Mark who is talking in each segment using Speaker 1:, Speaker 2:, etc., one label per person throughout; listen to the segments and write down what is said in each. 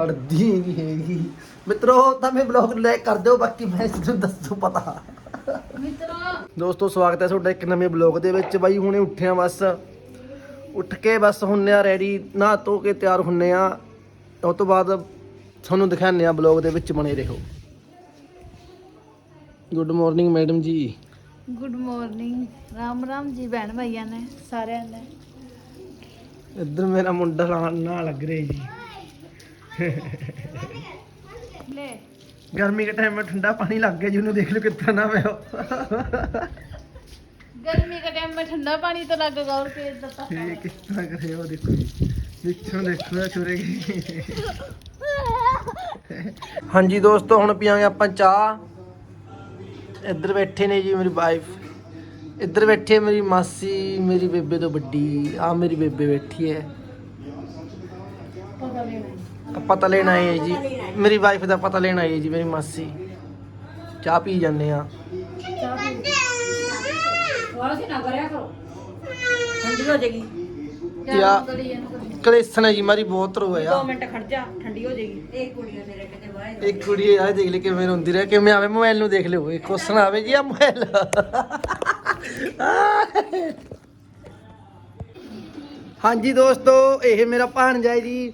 Speaker 1: ਹੜਦੀ ਨਹੀਂ ਹੈਗੀ। ਮਿੱਤਰੋ ਤਾਂ ਮੈਂ ਬਲੌਗ ਲਾਈਕ ਕਰ ਦਿਓ ਬਾਕੀ ਮੈਂ ਤੁਹਾਨੂੰ ਦੱਸ ਦੂੰ ਪਤਾ ਦੋਸਤੋ ਸਵਾਗਤ ਹੈ ਤੁਹਾਡਾ ਇੱਕ ਨਵੇਂ ਬਲੌਗ ਦੇ ਵਿੱਚ। ਬਾਈ ਹੁਣੇ ਉੱਠਿਆ ਬਸ। ਉੱਠ ਕੇ ਬਸ ਹੁੰਨੇ ਆ ਰੈਡੀ ਨਹਾ ਧੋ ਕੇ ਤਿਆਰ ਹੁੰਨੇ ਆ। ਉਸ ਤੋਂ ਬਾਅਦ ਤੁਹਾਨੂੰ ਦਿਖਾਉਂਦੇ ਆ ਬਲੌਗ ਦੇ ਵਿੱਚ ਬਣੇ ਰਹੋ। Good morning madam ji.
Speaker 2: Good morning Ram Ram ji ਭੈਣ ਭਾਈਆਂ ਨੇ ਸਾਰਿਆਂ ਨੇ।
Speaker 1: ਇੱਧਰ ਮੇਰਾ ਮੁੰਡਾ ਨਾਲ ਨਾ ਲੱਗ ਰਿਹਾ ਜੀ।
Speaker 2: ਲੈ
Speaker 1: गर्मी के टाइम में ठंडा पानी लग गया जी उन्हें देख लो कितना ना मैं
Speaker 2: गर्मी के टाइम में ठंडा पानी तो लगेगा और के दता
Speaker 1: ये किस तरह करे वो देखो जी देखो देखो छुरे ਹਾਂਜੀ ਦੋਸਤੋ ਹੁਣ ਪੀਾਂਗੇ ਆਪਾਂ ਚਾਹ ਇੱਧਰ ਬੈਠੇ ਨੇ ਜੀ ਮੇਰੀ ਵਾਈਫ ਇੱਧਰ ਬੈਠੀ ਹੈ ਮੇਰੀ ਮਾਸੀ ਮੇਰੀ ਬੇਬੇ ਤੋਂ ਵੱਡੀ ਆ ਮੇਰੀ ਬੇਬੇ ਬੈਠੀ ਹੈ
Speaker 2: ਪਤਾ ਲੈਣਾ
Speaker 1: ਪਤਾ ਲੈਣਾ ਹੈ ਜੀ। ਮੇਰੀ ਵਾਈਫ ਦਾ ਪਤਾ ਲੈਣਾ ਹੈ ਜੀ ਮੇਰੀ ਮਾਸੀ। ਚਾਹ ਪੀ ਜਾਂਦੇ ਆ।
Speaker 3: ਚਾਹ ਹੈ
Speaker 1: ਜੀ ਮਾਰੀ ਬਹੁਤ ਰੋਇਆ
Speaker 3: 2 ਮਿੰਟ ਖੜ ਜਾ ਠੰਡੀ ਹੋ ਜੇਗੀ ਇਹ ਕੁੜੀ ਮੇਰੇ ਕਿਤੇ
Speaker 1: ਆ ਦੇਖ ਲੈ ਕਿਵੇਂ ਰੋਂਦੀ ਰਹਿ ਕਿਵੇਂ ਆਵੇ ਮੋਬਾਈਲ ਨੂੰ ਦੇਖ ਲਿਓ। ਇਹ ਕੁਸਣ ਆਵੇ ਜੀ ਆ ਮੋਬਾਈਲ। ਹਾਂਜੀ ਦੋਸਤੋ ਇਹ ਮੇਰਾ ਭਾਣਜਾ ਜੀ।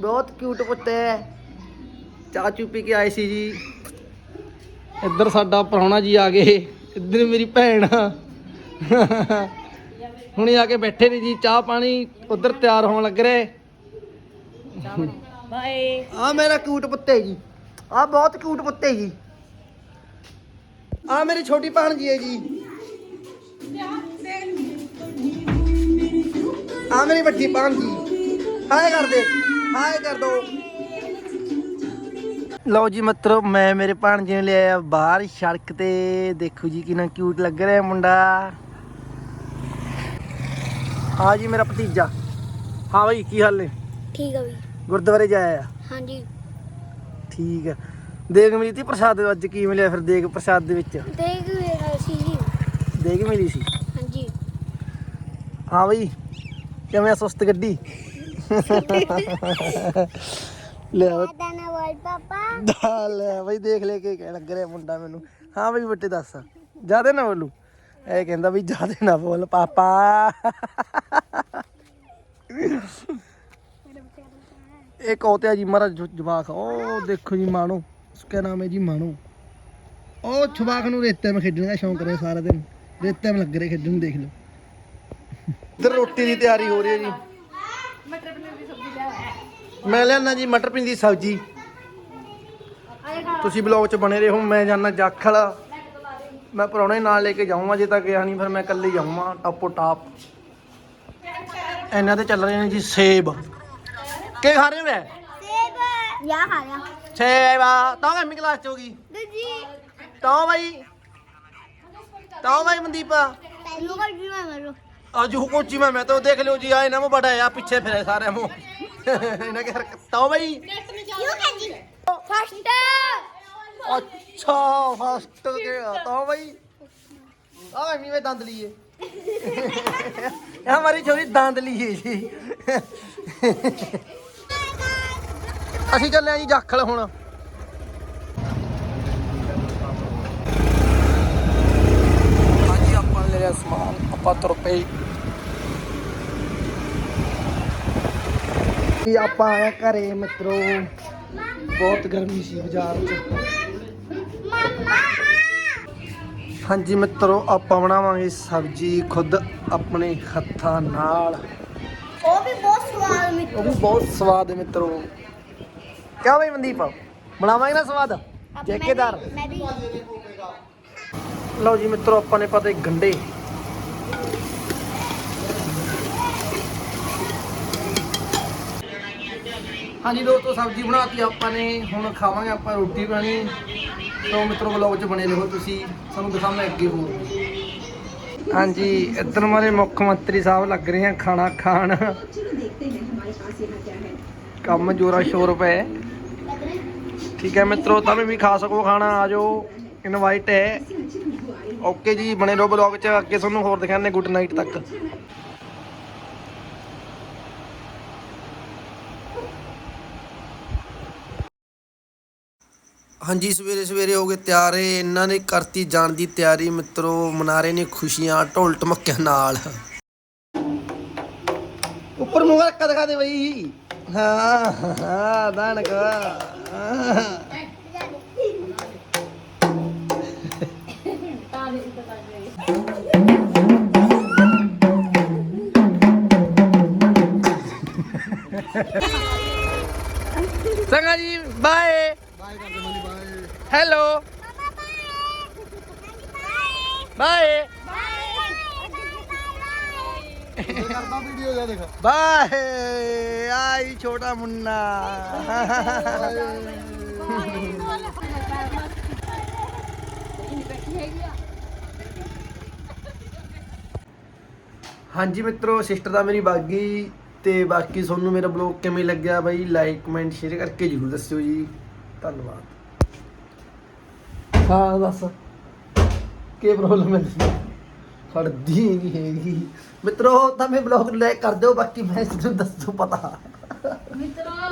Speaker 1: ਬਹੁਤ ਕਿਊਟ ਪੁੱਤ ਹੈ। ਚਾਹ ਚੂ ਪੀ ਕੇ ਆਏ ਸੀ ਜੀ। ਇੱਧਰ ਸਾਡਾ ਪ੍ਰਾਹੁਣਾ ਜੀ ਆ ਗਏ। ਇੱਧਰ ਮੇਰੀ ਭੈਣ। ਹੁਣੇ ਆ ਕੇ ਬੈਠੇ ਨੇ ਜੀ ਚਾਹ ਪਾਣੀ ਉਧਰ ਤਿਆਰ ਹੋਣ ਲੱਗ ਰਹੇ।
Speaker 3: ਬਾਏ
Speaker 1: ਆ ਮੇਰਾ ਕਿਊਟ ਪੁੱਤ ਜੀ। ਆ ਬਹੁਤ ਕਿਊਟ ਪੁੱਤ ਜੀ। ਆ ਮੇਰੀ ਛੋਟੀ ਭੈਣ ਜੀ ਹੈ ਜੀ। ਆ ਮੇਰੀ ਵੱਡੀ ਭੈਣ ਜੀ। ਹਾਏ ਕਰ ਦੇ ਹਾਏ ਕਰ ਦੋ। ਲਓ ਜੀ ਮਤਲਬ ਮੈਂ ਮੇਰੇ ਭਾਣਜੇ ਨੂੰ ਲਿਆਇਆ ਬਾਹਰ ਸੜਕ ਤੇ। ਦੇਖੋ ਜੀ ਕਿੰਨਾ ਕਿਊਟ ਲੱਗ ਰਿਹਾ ਮੁੰਡਾ। ਹਾਂ ਜੀ ਮੇਰਾ ਭਤੀਜਾ। ਹਾਂ ਬਈ ਕੀ ਹਾਲ ਨੇ?
Speaker 4: ਠੀਕ ਆ ਵੀ
Speaker 1: ਗੁਰਦੁਆਰੇ ਜਾਇਆ ਆ
Speaker 4: ਹਾਂਜੀ।
Speaker 1: ਠੀਕ ਹੈ ਦੇਗ ਮਿਲੀ ਤੀ ਪ੍ਰਸਾਦ ਅੱਜ ਕੀ ਮਿਲਿਆ ਫਿਰ? ਦੇਗ ਪ੍ਰਸਾਦ ਦੇ ਵਿੱਚ।
Speaker 4: ਦੇਖ ਵੇਰਾ ਸੀ ਜੀ।
Speaker 1: ਦੇਗ ਮਿਲੀ ਸੀ?
Speaker 4: ਹਾਂਜੀ।
Speaker 1: ਹਾਂ ਬਈ ਕਿਵੇਂ ਆ ਸੁਸਤ ਗੱਡੀ? ਲੈ ਬਈ,
Speaker 4: ਦਾਦਾ ਬੋਲ ਪਾਪਾ।
Speaker 1: ਦਾ ਲੈ ਬਈ ਦੇਖ ਲੈ ਕੇ ਕਹਿ ਲੱਗ ਰਿਹਾ ਮੁੰਡਾ ਮੈਨੂੰ। ਹਾਂ ਬਈ ਬੱਟੇ ਦੱਸ ਜਿਆਦੇ ਨਾ ਬੋਲੂ। ਇਹ ਕਹਿੰਦਾ ਵੀ ਜਿਆਦੇ ਨਾ ਬੋਲ ਪਾਪਾ। ਇਹ ਕੌਤਿਆ ਜੀ ਮਾਰਾ ਜਵਾਕ ਉਹ ਦੇਖੋ ਜੀ ਮਾਣੋ ਉਸਕਾ ਨਾਮ ਹੈ ਜੀ ਮਾਣੋ। ਉਹ ਜਵਾਕ ਨੂੰ ਰੇਤੇ ਮੈਂ ਖੇਡਣ ਦਾ ਸ਼ੌਂਕ ਰਿਹਾ ਸਾਰਾ ਦਿਨ। ਰੇਤੇ ਮੈਂ ਲੱਗ ਰਿਹਾ ਖੇਡਣ ਦੇਖ ਲਓ। ਇੱਧਰ ਰੋਟੀ ਦੀ ਤਿਆਰੀ ਹੋ ਰਹੀ ਹੈ ਜੀ। ਮੈਂ ਲਿਆਣਾ ਜੀ ਮਟਰ ਪਨੀਰ ਦੀ ਸਬਜ਼ੀ। ਤੁਸੀਂ ਬਲੌਗ 'ਚ ਬਣੇ ਰਹੋ ਮੈਂ ਜਾਣਾ ਜਾਖਲ ਮੈਂ ਪਰੌਣੇ ਨਾਲ ਲੈ ਕੇ ਜਾਊਂਗਾ ਜੇ ਤੱਕ ਗਿਆ ਨਹੀਂ ਫਿਰ ਮੈਂ ਇਕੱਲੇ ਜਾਊਂਗਾ ਟਾਪੋ ਟਾਪ। ਇਹਨਾਂ ਤੇ ਚੱਲ ਰਹੇ ਨੇ ਜੀ ਸੇਬ। ਕੀ ਖਾ ਰਹੇ ਹੋ ਵੇ
Speaker 4: ਸੇਬ। ਯਾ ਖਾ ਲਿਆ।
Speaker 1: ਸੇਬ ਤਾਂ ਐਮੀ ਕਲਾਸ ਚ ਹੋਗੀ
Speaker 4: ਦੂਜੀ
Speaker 1: ਤਾਂ ਬਾਈ ਤਾਂ ਬਾਈ ਮਨਦੀਪ।
Speaker 4: ਪਹਿਲੂ ਕਰ ਜੀ ਮੈਂ ਮਰੋ
Speaker 1: ਅੱਜ ਕੋਚੀ ਮੈਂ ਮੈਂ ਤਾਂ ਦੇਖ ਲਿਓ ਜੀ ਆ ਇਹਨਾਂ ਨੂੰ ਬੜਾ ਆ ਪਿੱਛੇ ਫਿਰੇ ਸਾਰੇ ਮੂੰਹ। ਇਹਨਾਂ ਕੇ ਹਰਕਤ। ਤਾਂ ਬਾਈ।
Speaker 4: ਕਿਉਂ ਕਰ ਜੀ ਫਸਟ
Speaker 1: ਅੱਛਾ ਫਸਟ ਗਿਆ ਤਾਂ ਬਾਈ। ਆ ਐਵੇਂ ਵੇ ਦੰਦ ਲਈਏ ਇਹ ਹਮਾਰੀ ਛੋਰੀ ਦੰਦ ਲਈਏ ਜੀ। ਅਸੀਂ ਚੱਲੇ ਆ ਜੀ ਜਾਖਲ ਹੁਣ। ਹਾਂਜੀ ਆਪਾਂ ਨੇ ਲਿਆ ਸਮਾਨ। ਆਪਾਂ ਤੁਰ ਪਏ। ਜੀ ਆਪਾਂ ਆਏ ਘਰੇ ਮਿੱਤਰੋ। ਬਹੁਤ ਗਰਮੀ ਸੀ ਬਾਜ਼ਾਰ 'ਚ। ਹਾਂਜੀ ਮਿੱਤਰੋ ਆਪਾਂ ਬਣਾਵਾਂਗੇ ਸਬਜ਼ੀ ਖੁਦ ਆਪਣੇ ਹੱਥਾਂ ਨਾਲ।
Speaker 4: ਉਹ ਵੀ ਬਹੁਤ ਸਵਾਦ ਮਿੱਠੂ
Speaker 1: ਉਹ ਵੀ ਬਹੁਤ ਸਵਾਦ ਹੈ ਮਿੱਤਰੋ। ਕਿਆ ਬਈ ਮਨਦੀਪ? ਬਣਾਵਾਂਗੇ ਨਾ ਸਵਾਦ? ਠੇਕੇਦਾਰ। ਲਓ ਜੀ ਮਿੱਤਰੋ ਆਪਾਂ ਨੇ ਪਤਾ ਗੰਡੇ। ਹਾਂਜੀ ਦੋਸਤੋ, ਸਬਜ਼ੀ ਬਣਾਤੀ ਆਪਾਂ ਨੇ। ਹੁਣ ਖਾਵਾਂਗੇ ਆਪਾਂ ਰੋਟੀ ਪਾਣੀ। ਤੋਂ ਮਿੱਤਰੋ ਵਲੌਗ 'ਚ ਬਣੇ ਰਹੋ ਤੁਸੀਂ। ਸਾਨੂੰ ਦਿਖਾਵਾਂ ਅੱਗੇ ਹੋਰ ਹਾਂਜੀ, ਇੱਧਰ ਮਾਰੇ ਮੁੱਖ ਮੰਤਰੀ ਸਾਹਿਬ ਲੱਗ ਰਹੇ ਆ ਖਾਣਾ ਖਾਣ। ਕੰਮ ਜੋਰਾ ਸ਼ੋਰ ਪਏ। ਠੀਕ ਹੈ ਮਿੱਤਰੋ ਤਾਂ ਵੀ ਖਾ ਸਕੋ ਖਾਣਾ, ਆ ਜਾਓ। ਇਨਵਾਈਟ ਹੈ। ਓਕੇ ਜੀ, ਬਣੇ ਰਹੋ ਬਲੌਗ 'ਚ। ਅੱਗੇ ਤੁਹਾਨੂੰ ਹੋਰ ਦਿਖਾਣੇ ਗੁੱਡ ਨਾਈਟ ਤੱਕ। ਹਾਂਜੀ ਸਵੇਰੇ ਸਵੇਰੇ ਹੋ ਗਏ ਤਿਆਰੇ। ਇਹਨਾਂ ਨੇ ਕਰਤੀ ਜਾਣ ਦੀ ਤਿਆਰੀ। ਮਿੱਤਰੋ ਮਨਾ ਰਹੇ ਨੇ ਖੁਸ਼ੀਆਂ ਢੋਲ ਟਮਕਿਆਂ ਨਾਲ। ਉੱਪਰ ਮੂੰਹ ਰੱਖ ਦਿਖਾ ਦੇ ਬਈ। ਹਾਂ ਹਾਂ ਦਾਨਕ ਸੰਗਾ ਜੀ ਬਾਏ। ਹੈਲੋ ਬਾਏ
Speaker 5: ਕਰਦਾ ਵੀਡੀਓ ਜਾ ਦੇਖ
Speaker 1: ਬਾਏ ਆਈ ਛੋਟਾ ਮੁੰਨਾ ਹਾਂਜੀ ਮਿੱਤਰੋ ਸਿਸਟਰ ਦਾ ਮੇਰੀ ਬਾਗੀ ਤੇ ਬਾਕੀ ਤੁਹਾਨੂੰ ਮੇਰਾ ਬਲੌਗ ਕਿਵੇਂ ਲੱਗਿਆ ਬਾਈ? ਲਾਈਕ ਕਮੈਂਟ ਸ਼ੇਅਰ ਕਰਕੇ ਜਰੂਰ ਦੱਸਿਓ ਜੀ। ਧੰਨਵਾਦ। ਹਾਂ ਦੱਸ। ਕੀ ਪ੍ਰੋਬਲਮ ਹੈ ਖੜਦੀ ਨਹੀਂ ਹੈਗੀ। ਮਿੱਤਰੋ, ਤਾਂ ਮੈਂ ਬਲੌਗ ਲਾਈਕ ਕਰ ਦਿਓ, ਬਾਕੀ ਮੈਂ ਤੁਹਾਨੂੰ ਦੱਸੂ ਪਤਾ।
Speaker 2: ਮਿੱਤਰੋ।